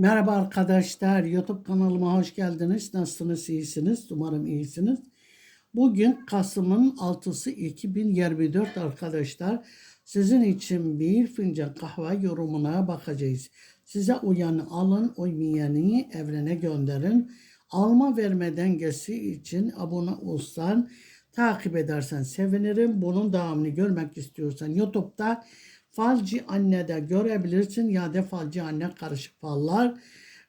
Merhaba arkadaşlar, YouTube kanalıma hoş geldiniz. Nasılsınız, iyisiniz? Umarım iyisiniz. Bugün Kasım'ın 6'sı 2024 arkadaşlar. Sizin için bir fincan kahve yorumuna bakacağız. Size uyanı alın, uymayanı evrene gönderin. Alma verme dengesi için abone olsan, takip edersen sevinirim. Bunun devamını görmek istiyorsan YouTube'da Falcı Anne'de görebilirsin ya da Falcı Anne karışık fallar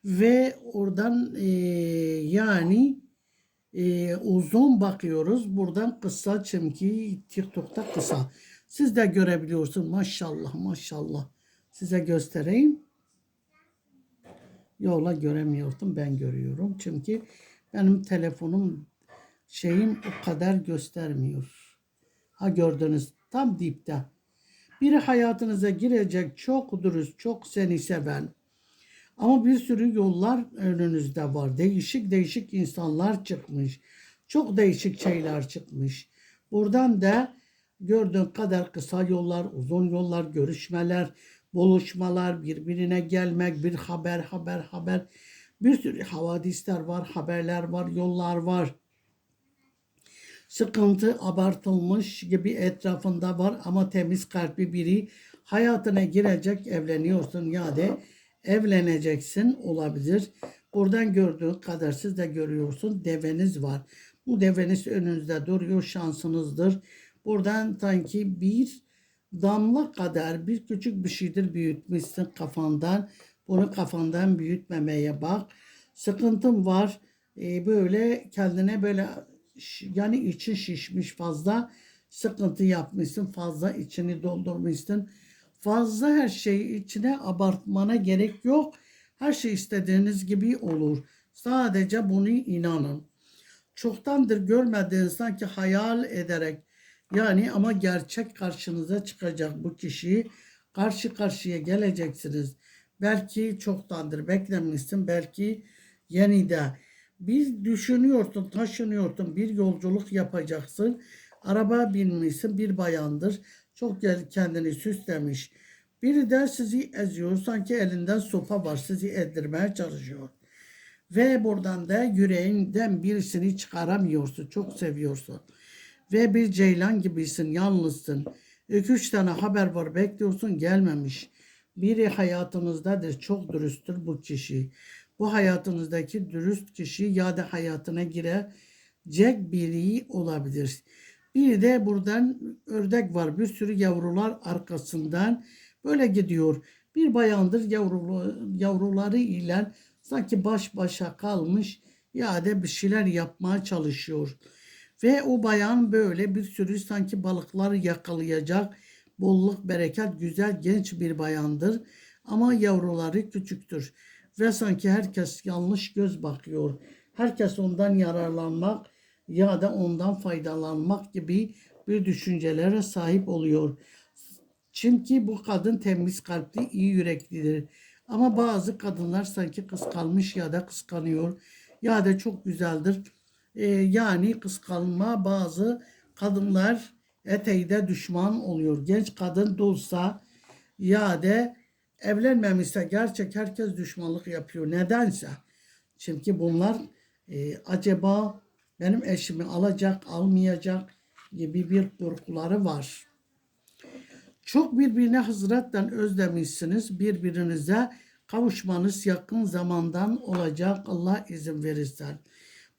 ve oradan e, yani e, uzun bakıyoruz. Buradan kısa çünkü TikTok'ta kısa. Siz de görebiliyorsun. Maşallah maşallah. Size göstereyim. Yola göremiyordum. Ben görüyorum. Çünkü benim telefonum şeyim o kadar göstermiyor. Ha gördünüz. Tam dipte. Biri hayatınıza girecek çok dürüst, çok seni seven. Ama bir sürü yollar önünüzde var. Değişik değişik insanlar çıkmış. Çok değişik şeyler çıkmış. Buradan da gördüğün kadar kısa yollar, uzun yollar, görüşmeler, buluşmalar, birbirine gelmek, bir haber, haber, haber. Bir sürü havadisler var, haberler var, yollar var sıkıntı abartılmış gibi etrafında var ama temiz kalpli biri hayatına girecek evleniyorsun ya da evleneceksin olabilir. Buradan gördüğün kadar siz de görüyorsun deveniz var. Bu deveniz önünüzde duruyor şansınızdır. Buradan sanki bir damla kadar bir küçük bir şeydir büyütmüşsün kafandan. Bunu kafandan büyütmemeye bak. Sıkıntım var. Ee, böyle kendine böyle yani için şişmiş fazla sıkıntı yapmışsın fazla içini doldurmuşsun. Fazla her şeyi içine abartmana gerek yok. Her şey istediğiniz gibi olur. Sadece bunu inanın. Çoktandır görmediğiniz sanki hayal ederek yani ama gerçek karşınıza çıkacak bu kişiyi karşı karşıya geleceksiniz. Belki çoktandır beklemişsin belki yeni de bir düşünüyorsun, taşınıyorsun, bir yolculuk yapacaksın. Araba binmişsin, bir bayandır. Çok kendini süslemiş. Biri de sizi eziyor, sanki elinden sopa var, sizi ezdirmeye çalışıyor. Ve buradan da yüreğinden birisini çıkaramıyorsun, çok seviyorsun. Ve bir ceylan gibisin, yalnızsın. İki üç tane haber var, bekliyorsun, gelmemiş. Biri hayatınızdadır, çok dürüsttür bu kişi bu hayatınızdaki dürüst kişi ya da hayatına girecek biri olabilir. Bir de buradan ördek var. Bir sürü yavrular arkasından böyle gidiyor. Bir bayandır yavrulu, yavruları ile sanki baş başa kalmış ya da bir şeyler yapmaya çalışıyor. Ve o bayan böyle bir sürü sanki balıkları yakalayacak bolluk bereket güzel genç bir bayandır. Ama yavruları küçüktür ve sanki herkes yanlış göz bakıyor. Herkes ondan yararlanmak ya da ondan faydalanmak gibi bir düşüncelere sahip oluyor. Çünkü bu kadın temiz kalpli, iyi yüreklidir. Ama bazı kadınlar sanki kıskanmış ya da kıskanıyor ya da çok güzeldir. Ee, yani kıskanma bazı kadınlar eteğde düşman oluyor. Genç kadın dolsa ya da evlenmemişse gerçek herkes düşmanlık yapıyor. Nedense. Çünkü bunlar e, acaba benim eşimi alacak, almayacak gibi bir korkuları var. Çok birbirine hazretten özlemişsiniz. Birbirinize kavuşmanız yakın zamandan olacak. Allah izin verirse.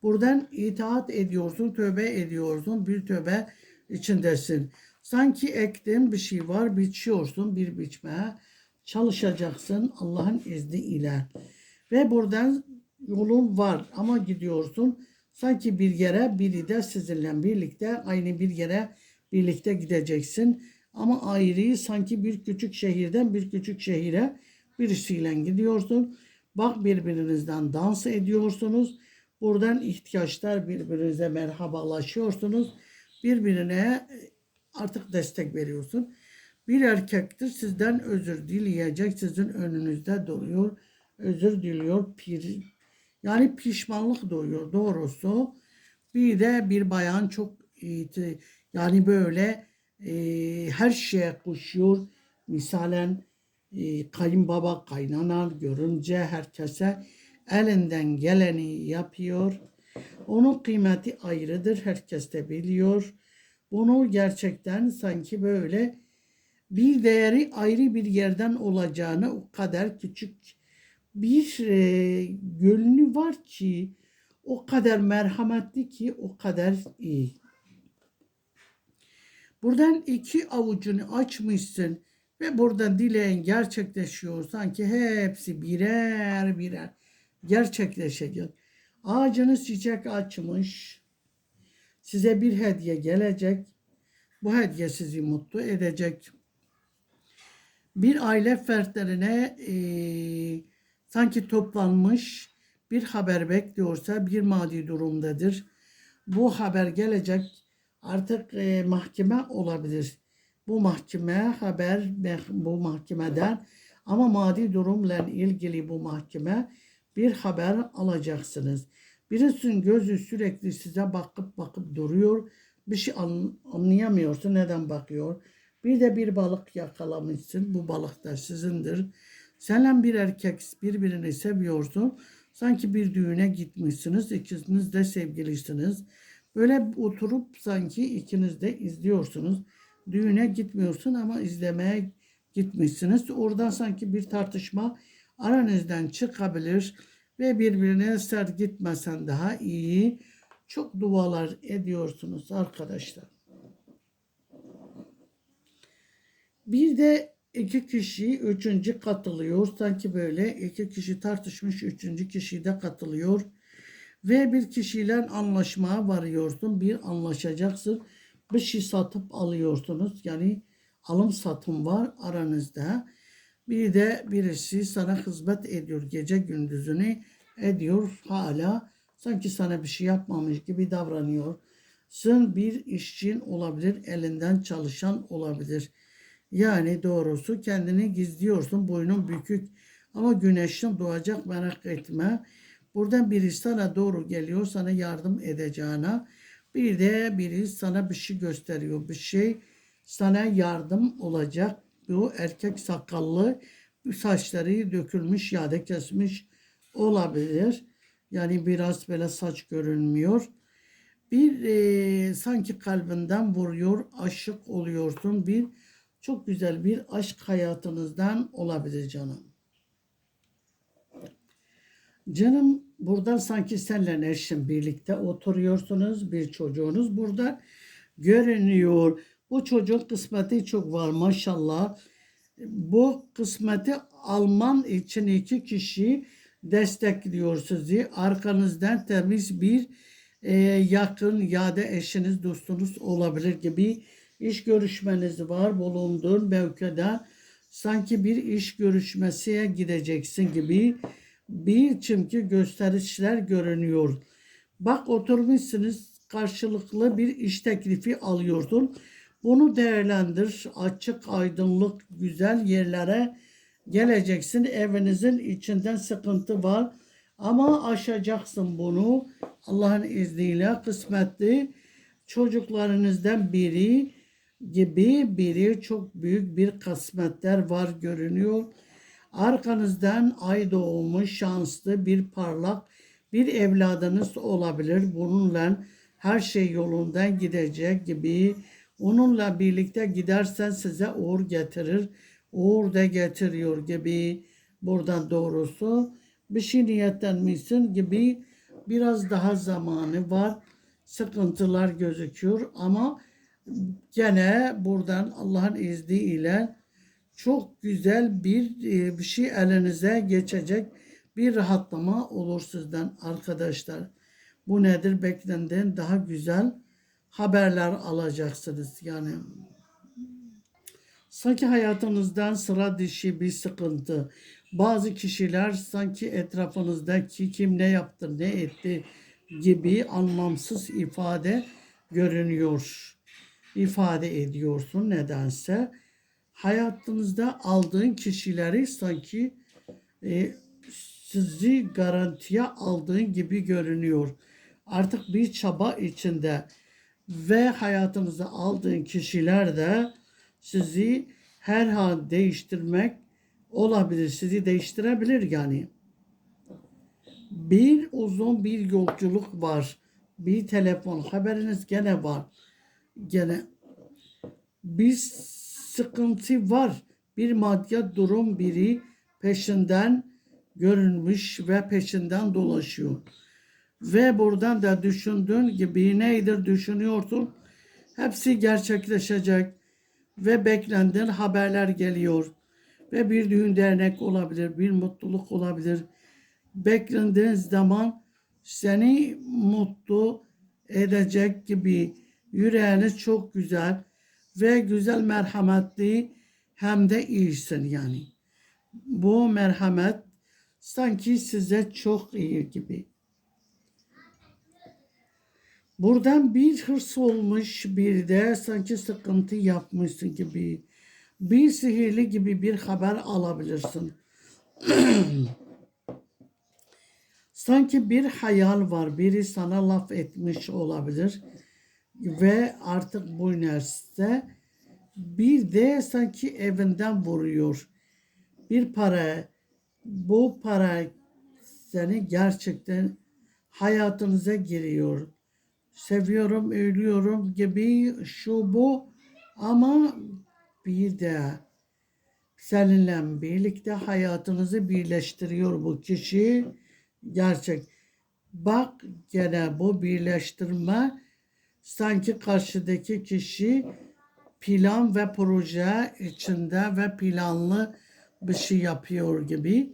Buradan itaat ediyorsun, tövbe ediyorsun. Bir tövbe içindesin. Sanki ektiğin bir şey var, biçiyorsun bir biçmeye çalışacaksın Allah'ın izni ile. Ve buradan yolun var ama gidiyorsun sanki bir yere biri de sizinle birlikte aynı bir yere birlikte gideceksin. Ama ayrıyı sanki bir küçük şehirden bir küçük şehire birisiyle gidiyorsun. Bak birbirinizden dans ediyorsunuz. Buradan ihtiyaçlar birbirinize merhabalaşıyorsunuz. Birbirine artık destek veriyorsun. Bir erkektir sizden özür dileyecek sizin önünüzde duruyor. Özür diliyor. Pir, yani pişmanlık duyuyor doğrusu. Bir de bir bayan çok yani böyle e, her şeye koşuyor. Misalen e, kayınbaba, kaynanan, görümce herkese elinden geleni yapıyor. Onun kıymeti ayrıdır. Herkes de biliyor. Bunu gerçekten sanki böyle bir değeri ayrı bir yerden olacağını o kadar küçük bir e, gönlü var ki o kadar merhametli ki o kadar iyi. Buradan iki avucunu açmışsın ve burada dileğin gerçekleşiyor. Sanki hepsi birer birer gerçekleşecek. Ağacınız çiçek açmış. Size bir hediye gelecek. Bu hediye sizi mutlu edecek. Bir aile fertlerine eee, sanki toplanmış bir haber bekliyorsa bir madi durumdadır. Bu haber gelecek artık eee, mahkeme olabilir. Bu mahkeme haber bu mahkemeden ama madi durumla ilgili bu mahkeme bir haber alacaksınız. Birisinin gözü sürekli size bakıp bakıp duruyor. Bir şey an- anlayamıyorsun neden bakıyor. Bir de bir balık yakalamışsın. Bu balık da sizindir. Senle bir erkek birbirini seviyorsun. Sanki bir düğüne gitmişsiniz. İkiniz de sevgilisiniz. Böyle oturup sanki ikiniz de izliyorsunuz. Düğüne gitmiyorsun ama izlemeye gitmişsiniz. Oradan sanki bir tartışma aranızdan çıkabilir ve birbirine sert gitmesen daha iyi. Çok dualar ediyorsunuz arkadaşlar. Bir de iki kişi üçüncü katılıyor. Sanki böyle iki kişi tartışmış üçüncü kişi de katılıyor. Ve bir kişiyle anlaşmaya varıyorsun. Bir anlaşacaksın. Bir şey satıp alıyorsunuz. Yani alım satım var aranızda. Bir de birisi sana hizmet ediyor. Gece gündüzünü ediyor hala. Sanki sana bir şey yapmamış gibi davranıyor. Sen bir işçin olabilir, elinden çalışan olabilir. Yani doğrusu kendini gizliyorsun, boynun bükük. Ama güneşin doğacak merak etme. Buradan biri sana doğru geliyor, sana yardım edeceğine. Bir de biri sana bir şey gösteriyor, bir şey sana yardım olacak. Bu erkek sakallı, saçları dökülmüş ya da kesmiş olabilir. Yani biraz böyle saç görünmüyor. Bir e, sanki kalbinden vuruyor, aşık oluyorsun. Bir çok güzel bir aşk hayatınızdan olabilir canım. Canım buradan sanki senle eşin birlikte oturuyorsunuz. Bir çocuğunuz burada görünüyor. Bu çocuğun kısmeti çok var maşallah. Bu kısmeti alman için iki kişi destekliyor sizi. Arkanızdan temiz bir e, yakın ya da eşiniz dostunuz olabilir gibi iş görüşmeniz var bulunduğun mevkide sanki bir iş görüşmesiye gideceksin gibi bir çünkü gösterişler görünüyor. Bak oturmuşsunuz karşılıklı bir iş teklifi alıyordun. Bunu değerlendir. Açık, aydınlık, güzel yerlere geleceksin. Evinizin içinden sıkıntı var. Ama aşacaksın bunu. Allah'ın izniyle kısmetli çocuklarınızdan biri gibi biri çok büyük bir kısmetler var görünüyor. Arkanızdan ay doğmuş şanslı bir parlak bir evladınız olabilir. Bununla her şey yolundan gidecek gibi onunla birlikte gidersen size uğur getirir. Uğur da getiriyor gibi buradan doğrusu bir şey niyetlenmişsin gibi biraz daha zamanı var. Sıkıntılar gözüküyor ama gene buradan Allah'ın izniyle çok güzel bir e, bir şey elinize geçecek bir rahatlama olur sizden arkadaşlar. Bu nedir? Beklendiğin daha güzel haberler alacaksınız. Yani sanki hayatınızdan sıra dışı bir sıkıntı. Bazı kişiler sanki etrafınızdaki kim ne yaptı, ne etti gibi anlamsız ifade görünüyor. İfade ediyorsun nedense. Hayatınızda aldığın kişileri sanki e, sizi garantiye aldığın gibi görünüyor. Artık bir çaba içinde ve hayatınıza aldığın kişiler de sizi her an değiştirmek olabilir. Sizi değiştirebilir yani. Bir uzun bir yolculuk var. Bir telefon haberiniz gene var. Gene bir sıkıntı var. Bir maddiyat durum biri peşinden görünmüş ve peşinden dolaşıyor. Ve buradan da düşündüğün gibi neydir düşünüyorsun. Hepsi gerçekleşecek ve beklendiğin haberler geliyor. Ve bir düğün dernek olabilir, bir mutluluk olabilir. Beklendiğin zaman seni mutlu edecek gibi yüreğiniz çok güzel ve güzel merhametli hem de iyisin yani. Bu merhamet sanki size çok iyi gibi. Buradan bir hırs olmuş bir de sanki sıkıntı yapmışsın gibi. Bir sihirli gibi bir haber alabilirsin. sanki bir hayal var. Biri sana laf etmiş olabilir. Ve artık bu üniversite bir de sanki evinden vuruyor. Bir para, bu para seni gerçekten hayatınıza giriyor. Seviyorum, ölüyorum gibi şu bu ama bir de seninle birlikte hayatınızı birleştiriyor bu kişi. Gerçek. Bak gene bu birleştirme sanki karşıdaki kişi plan ve proje içinde ve planlı bir şey yapıyor gibi.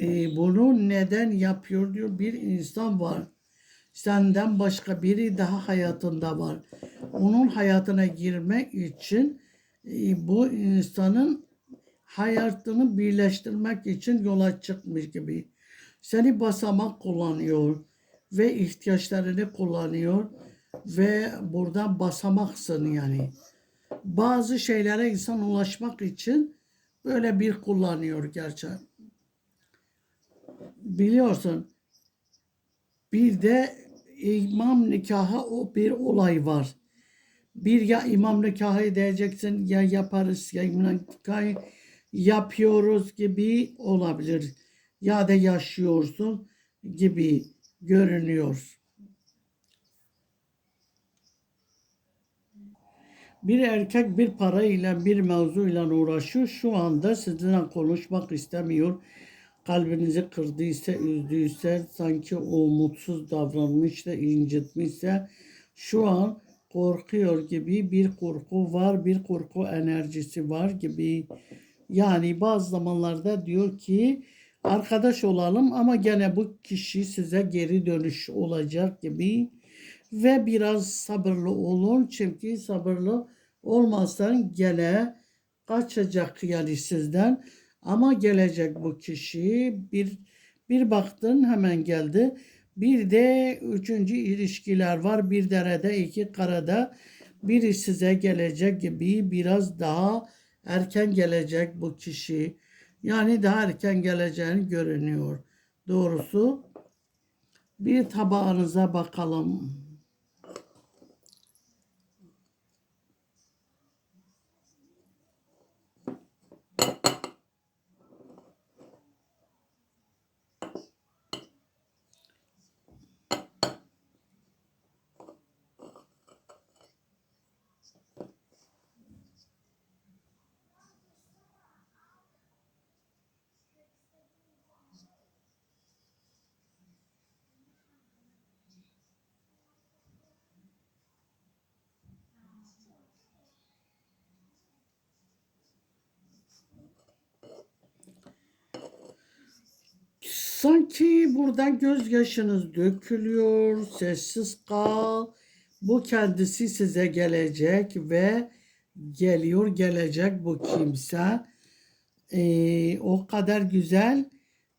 Ee, bunu neden yapıyor diyor bir insan var. Senden başka biri daha hayatında var. Onun hayatına girmek için e, bu insanın hayatını birleştirmek için yola çıkmış gibi. Seni basamak kullanıyor ve ihtiyaçlarını kullanıyor ve buradan basamaksın yani. Bazı şeylere insan ulaşmak için böyle bir kullanıyor gerçekten. Biliyorsun bir de imam nikahı o bir olay var. Bir ya imam nikahı edeceksin ya yaparız ya imam nikahı yapıyoruz gibi olabilir. Ya da yaşıyorsun gibi görünüyor. Bir erkek bir parayla bir mevzuyla uğraşıyor. Şu anda sizinle konuşmak istemiyor. Kalbinizi kırdıysa, üzdüyse, sanki o mutsuz davranmış da incitmişse şu an korkuyor gibi bir korku var, bir korku enerjisi var gibi. Yani bazı zamanlarda diyor ki arkadaş olalım ama gene bu kişi size geri dönüş olacak gibi ve biraz sabırlı olun. Çünkü sabırlı olmazsan gene kaçacak yani sizden. Ama gelecek bu kişi. Bir bir baktın hemen geldi. Bir de üçüncü ilişkiler var. Bir derede iki karada biri size gelecek gibi biraz daha erken gelecek bu kişi yani daha erken geleceğini görünüyor doğrusu bir tabağınıza bakalım. Sanki buradan gözyaşınız dökülüyor, sessiz kal. Bu kendisi size gelecek ve geliyor gelecek bu kimse. Ee, o kadar güzel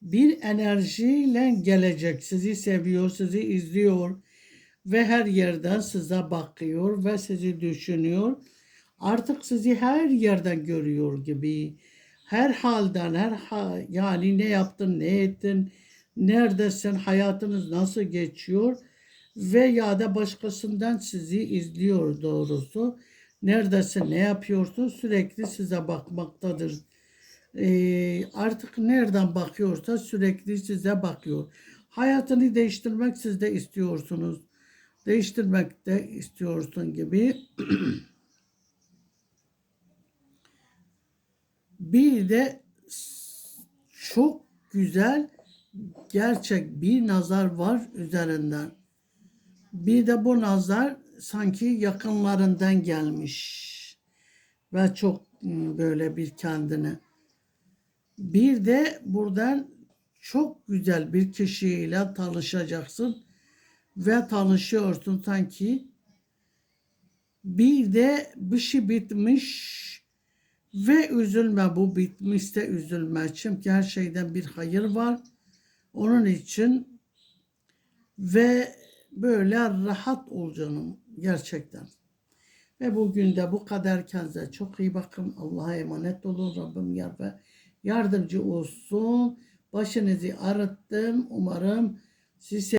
bir enerjiyle gelecek. Sizi seviyor, sizi izliyor ve her yerden size bakıyor ve sizi düşünüyor. Artık sizi her yerden görüyor gibi her halden her yani ne yaptın ne ettin neredesin hayatınız nasıl geçiyor ve ya da başkasından sizi izliyor doğrusu neredesin ne yapıyorsun sürekli size bakmaktadır Ee, artık nereden bakıyorsa sürekli size bakıyor. Hayatını değiştirmek siz de istiyorsunuz. Değiştirmek de istiyorsun gibi. Bir de çok güzel gerçek bir nazar var üzerinden. Bir de bu nazar sanki yakınlarından gelmiş ve çok ım, böyle bir kendine. Bir de buradan çok güzel bir kişiyle tanışacaksın ve tanışıyorsun sanki. Bir de bir şey bitmiş ve üzülme bu bitmişse üzülme. Çünkü her şeyden bir hayır var. Onun için ve böyle rahat ol canım gerçekten. Ve bugün de bu kadar kendinize çok iyi bakın. Allah'a emanet olun. Rabbim yar ve yardımcı olsun. Başınızı ağrıttım. Umarım siz